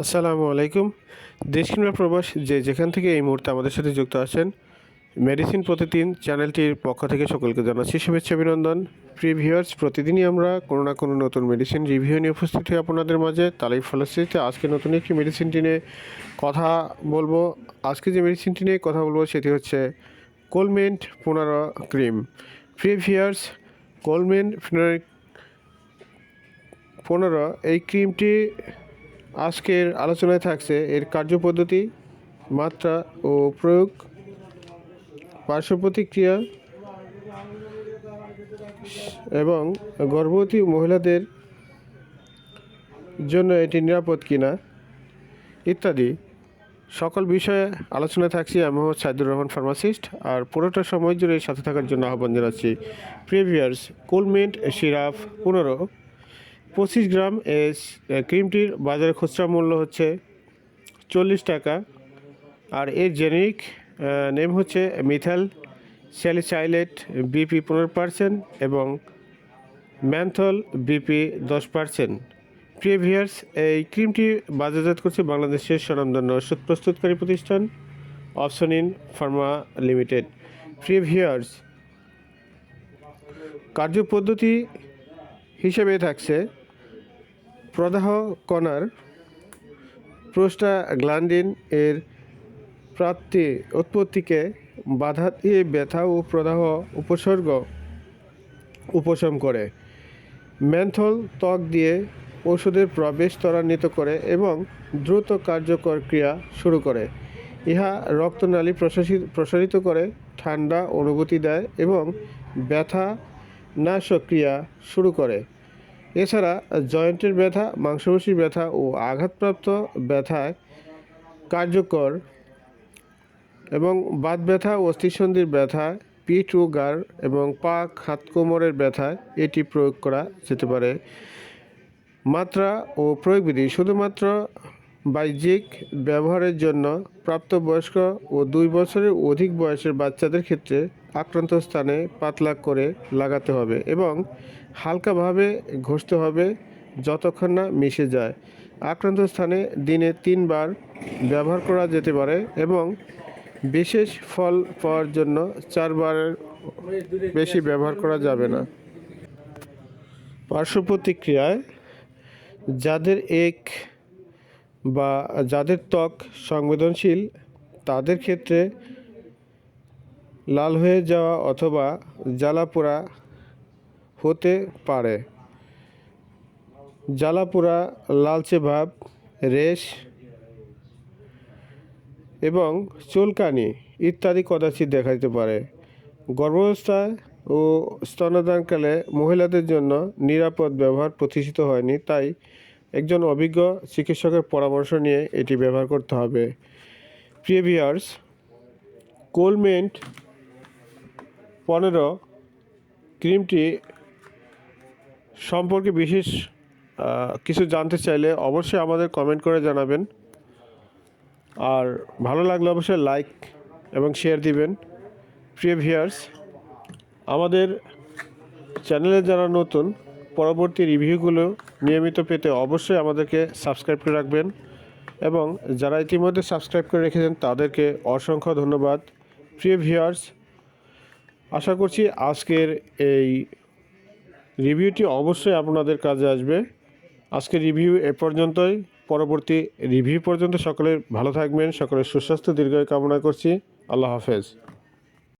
আসসালামু আলাইকুম। দেশ কিংবা প্রবাস, যে যেখান থেকে এই মুহূর্তে আমাদের সাথে যুক্ত আছেন মেডিসিন প্রতিদিন চ্যানেলটির পক্ষ থেকে সকলকে জানাচ্ছি শুভেচ্ছা, অভিনন্দন। প্রিয় ভিউয়ার্স, প্রতিদিনই আমরা কোনো না কোনো নতুন মেডিসিন রিভিউ নিয়ে উপস্থিত হই আপনাদের মাঝে। তারই ফলশ্রুতিতে আজকে নতুন একটি মেডিসিনটি নিয়ে কথা বলব। আজকে যে মেডিসিনটি নিয়ে কথা বলব সেটি হচ্ছে কোলমেন্ট পনেরো ক্রিম প্রিয় ভিউয়ার্স কোলমেন্ট পনেরো, এই ক্রিমটি আজকের আলোচনায় থাকছে এর কার্যপদ্ধতি মাত্রা ও প্রয়োগ পার্শ্ব প্রতিক্রিয়া এবং গর্ভবতী মহিলাদের জন্য এটি নিরাপদ কিনা, ইত্যাদি। সকল বিষয়ে আলোচনায় থাকছি আমি মোহাম্মদ সাইদুর রহমান, ফার্মাসিস্ট। আর পুরোটা সময় জুড়ে সাথে থাকার জন্য আহ্বান জানাচ্ছি প্রিভিয়ার্স কোলমেন্ট সিরাপ পনেরো। পঁচিশ গ্রাম এস ক্রিমটির বাজারে খুচরা মূল্য হচ্ছে চল্লিশ টাকা। আর এর জেনেরিক নেম হচ্ছে মিথাল স্যালিসাইলেট বিপি পনেরো পার্সেন্ট এবং ম্যান্থল বিপি দশ পার্সেন্ট। প্রিভিয়ার্স এই ক্রিমটি বাজারজাত করছে বাংলাদেশের স্বনামধন্য ওষুধ প্রস্তুতকারী প্রতিষ্ঠান অপশন ইন ফার্মা লিমিটেড। প্রিভিয়ার্স কার্যপদ্ধতি হিসেবে থাকছে প্রদাহ কণার প্রোস্টাগ্ল্যান্ডিন এর প্রাপ্তি উৎপত্তিকে বাধা দিয়ে ব্যথা ও প্রদাহ উপসর্গ উপশম করে। ম্যান্থল ত্বক দিয়ে ওষুধের প্রবেশ ত্বরান্বিত করে এবং দ্রুত কার্যকর ক্রিয়া শুরু করে। ইহা রক্তনালী প্রশাসিত, প্রসারিত করে, ঠান্ডা অনুভূতি দেয় এবং ব্যথা নাশক ক্রিয়া শুরু করে। এছাড়া জয়েন্টের ব্যথা, মাংসপেশির ব্যথা ও আঘাতপ্রাপ্ত ব্যথায় কার্যকর এবং বাত ব্যথা ও অস্থিসন্ধির ব্যথা পিঠ ও গাড় এবং পা হাত কোমরের ব্যথায় এটি প্রয়োগ করা যেতে পারে। মাত্রা ও প্রয়োগবিধি, শুধুমাত্র বাহ্যিক ব্যবহারের জন্য প্রাপ্তবয়স্ক ও দুই বছরের অধিক বয়সের বাচ্চাদের ক্ষেত্রে আক্রান্ত স্থানে পাতলা করে লাগাতে হবে এবং হালকাভাবে ঘষতে হবে যতক্ষণ না মিশে যায়। আক্রান্ত স্থানে দিনে তিনবার ব্যবহার করা যেতে পারে এবং বিশেষ ফল পাওয়ার জন্য চারবারের বেশি ব্যবহার করা যাবে না। পার্শ্ব প্রতিক্রিয়ায় যাদের এক বা যাদের ত্বক সংবেদনশীল, তাদের ক্ষেত্রে লাল হয়ে যাওয়া অথবা জ্বালাপোড়া হতে পারে। জ্বালাপোড়া লালচে ভাব, রেশ এবং চুলকানি ইত্যাদি কদাচিৎ দেখা দিতে পারে। গর্ভাবস্থায় ও স্তনদানকালে মহিলাদের জন্য নিরাপদ ব্যবহার প্রতিষ্ঠিত হয়নি, তাই একজন অভিজ্ঞ চিকিৎসকের পরামর্শ নিয়ে এটি ব্যবহার করতে হবে। প্রিভিয়ার্স কোলমেন্ট পনেরো ক্রিমটি সম্পর্কে বিশেষ কিছু জানতে চাইলে অবশ্যই আমাদের কমেন্ট করে জানাবেন। আর ভালো লাগলে অবশ্যই লাইক এবং শেয়ার দিবেন। প্রিয় ভিউয়ার্স, আমাদের চ্যানেলে যারা নতুন, পরবর্তী রিভিউগুলো নিয়মিত পেতে অবশ্যই আমাদেরকে সাবস্ক্রাইব করে রাখবেন এবং যারা ইতিমধ্যে সাবস্ক্রাইব করে রেখেছেন তাদেরকে অসংখ্য ধন্যবাদ। প্রিয় ভিউয়ার্স, আশা করছি আজকের এই রিভিউটি অবশ্যই আপনাদের কাজে আসবে। আজকের রিভিউ এ পর্যন্তই। পরবর্তী রিভিউ পর্যন্ত সকলের ভালো থাকবেন, সকলের সুস্বাস্থ্য, দীর্ঘায়ু কামনা করছি। আল্লাহ হাফেজ।